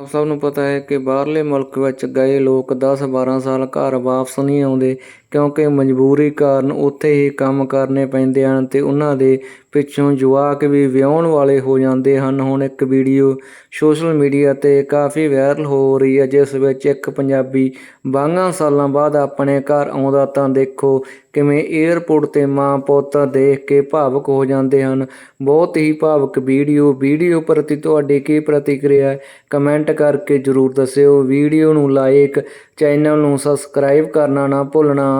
ਆਪ ਸਭ ਨੂੰ ਪਤਾ ਹੈ ਕਿ ਬਾਹਰਲੇ ਮੁਲਕ ਵਿੱਚ ਗਏ ਲੋਕ 10-12 ਸਾਲ ਘਰ ਵਾਪਸ ਨਹੀਂ ਆਉਂਦੇ। ਕਿਉਂਕਿ ਮਜਬੂਰੀ ਕਾਰਨ ਉੱਥੇ ਹੀ ਕੰਮ ਕਰਨੇ ਪੈਂਦੇ ਹਨ ਅਤੇ ਉਹਨਾਂ ਦੇ ਪਿੱਛੋਂ ਜਵਾਕ ਵੀ ਵਿਆਹੁਣ ਵਾਲੇ ਹੋ ਜਾਂਦੇ ਹਨ। ਹੁਣ ਇੱਕ ਵੀਡੀਓ ਸੋਸ਼ਲ ਮੀਡੀਆ ਤੇ ਕਾਫੀ ਵਾਇਰਲ ਹੋ ਰਹੀ ਹੈ, ਜਿਸ ਵਿੱਚ ਇੱਕ ਪੰਜਾਬੀ ਬਾਈਆਂ ਸਾਲਾਂ ਬਾਅਦ ਆਪਣੇ ਘਰ ਆਉਂਦਾ ਤਾਂ ਦੇਖੋ ਕਿਵੇਂ 에ਅਰਪੋਰਟ ਤੇ ਮਾਂ ਪੁੱਤ ਦੇਖ ਕੇ ਭਾਵੁਕ ਹੋ ਜਾਂਦੇ ਹਨ। ਬਹੁਤ ਹੀ ਭਾਵੁਕ ਵੀਡੀਓ। ਵੀਡੀਓ ਪ੍ਰਤੀ ਤੁਹਾਡੀ ਕੀ ਪ੍ਰਤੀਕਿਰਿਆ ਹੈ? ਕਮੈਂਟ ਕਰਕੇ ਜਰੂਰ ਦੱਸਿਓ। ਵੀਡੀਓ ਨੂੰ ਲਾਈਕ ਚੈਨਲ ਨੂੰ ਸਬਸਕ੍ਰਾਈਬ ਕਰਨਾ ਨਾ ਭੁੱਲਣਾ।